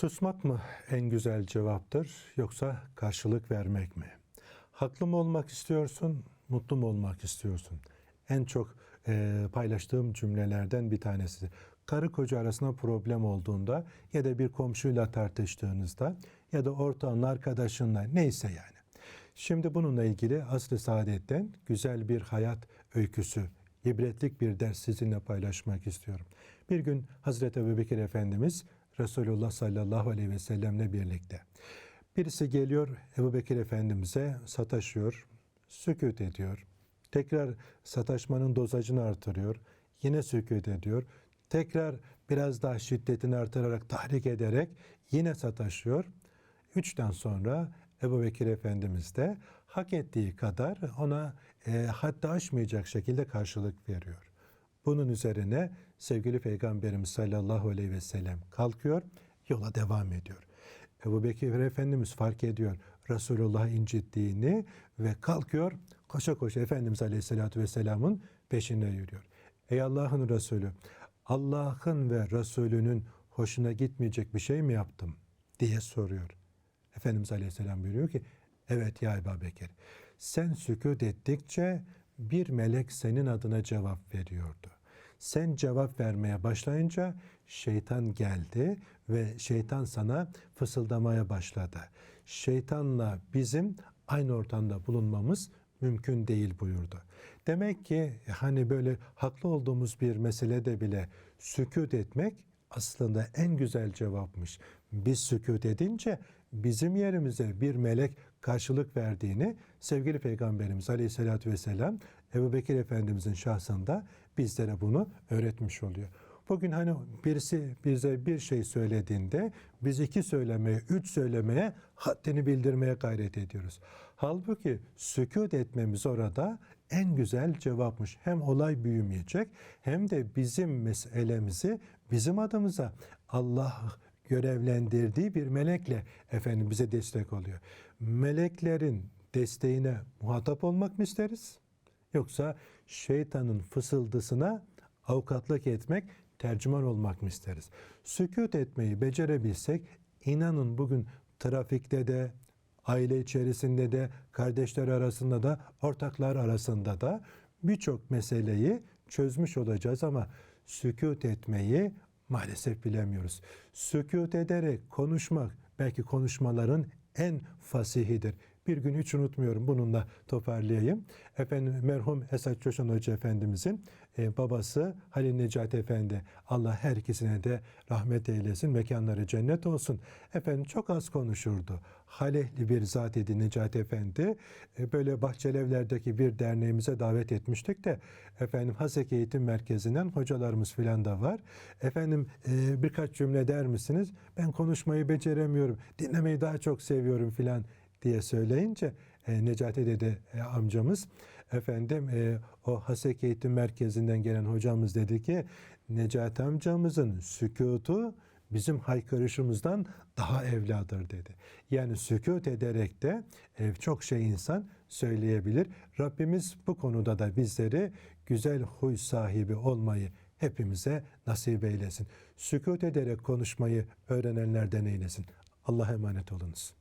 Susmak mı en güzel cevaptır yoksa karşılık vermek mi? Haklı mı olmak istiyorsun, mutlu mu olmak istiyorsun? En çok e, paylaştığım cümlelerden bir tanesi. Karı koca arasında problem olduğunda ya da bir komşuyla tartıştığınızda ya da ortağın arkadaşınla neyse yani. Şimdi bununla ilgili Asr-ı Saadet'ten güzel bir hayat öyküsü, ibretlik bir ders sizinle paylaşmak istiyorum. Bir gün Hazreti Ebubekir Efendimiz Resulullah sallallahu aleyhi ve sellemle birlikte. Birisi geliyor Ebu Bekir Efendimiz'e sataşıyor, sükut ediyor. Tekrar sataşmanın dozajını artırıyor. Yine sükut ediyor. Tekrar biraz daha şiddetini artırarak tahrik ederek yine sataşıyor. Üçten sonra Ebu Bekir Efendimiz de hak ettiği kadar ona e, haddi aşmayacak şekilde karşılık veriyor. Bunun üzerine sevgili Peygamberimiz sallallahu aleyhi ve sellem kalkıyor, yola devam ediyor. Ebu Bekir Efendimiz fark ediyor Resulullah incittiğini ve kalkıyor koşa koşa Efendimiz Aleyhisselatü Vesselam'ın peşine yürüyor. Ey Allah'ın Resulü Allah'ın ve Resulünün hoşuna gitmeyecek bir şey mi yaptım diye soruyor. Efendimiz Aleyhisselam buyuruyor ki evet ya Ebu Bekir sen sükut ettikçe bir melek senin adına cevap veriyordu. Sen cevap vermeye başlayınca şeytan geldi ve şeytan sana fısıldamaya başladı. Şeytanla bizim aynı ortamda bulunmamız mümkün değil buyurdu. Demek ki hani böyle haklı olduğumuz bir meselede bile sükut etmek aslında en güzel cevapmış. Biz sükut edince bizim yerimize bir melek karşılık verdiğini sevgili Peygamberimiz Aleyhisselatü Vesselam Ebu Bekir Efendimizin şahsında bizlere bunu öğretmiş oluyor. Bugün hani birisi bize bir şey söylediğinde biz iki söylemeye, üç söylemeye haddini bildirmeye gayret ediyoruz. Halbuki sükut etmemiz orada en güzel cevapmış. Hem olay büyümeyecek hem de bizim meselemizi bizim adımıza Allah görevlendirdiği bir melekle efendim bize destek oluyor. Meleklerin desteğine muhatap olmak mı isteriz? Yoksa şeytanın fısıldısına avukatlık etmek, tercüman olmak mı isteriz? Sükut etmeyi becerebilsek inanın bugün trafikte de, aile içerisinde de, kardeşler arasında da, ortaklar arasında da birçok meseleyi çözmüş olacağız ama sükut etmeyi maalesef bilemiyoruz. Sükut ederek konuşmak belki konuşmaların en fasihidir. Bir gün hiç unutmuyorum bununla toparlayayım. Efendim merhum Esat Coşan Hoca Efendimizin e, babası Halil Necati Efendi. Allah her ikisine de rahmet eylesin. Mekanları cennet olsun. Efendim çok az konuşurdu. Halehli bir zat idi Necati Efendi. E, böyle Bahçelievler'deki bir derneğimize davet etmiştik de efendim Haseki Eğitim Merkezi'nden hocalarımız filan da var. Efendim e, birkaç cümle der misiniz? Ben konuşmayı beceremiyorum. Dinlemeyi daha çok seviyorum filan diye söyleyince e, Necati dedi e, amcamız efendim e, o Hasek Eğitim Merkezi'nden gelen hocamız dedi ki Necati amcamızın sükutu bizim haykırışımızdan daha evladır dedi. Yani sükut ederek de e, çok şey insan söyleyebilir. Rabbimiz bu konuda da bizleri güzel huy sahibi olmayı hepimize nasip eylesin. Sükut ederek konuşmayı öğrenenlerden eylesin. Allah'a emanet olunuz.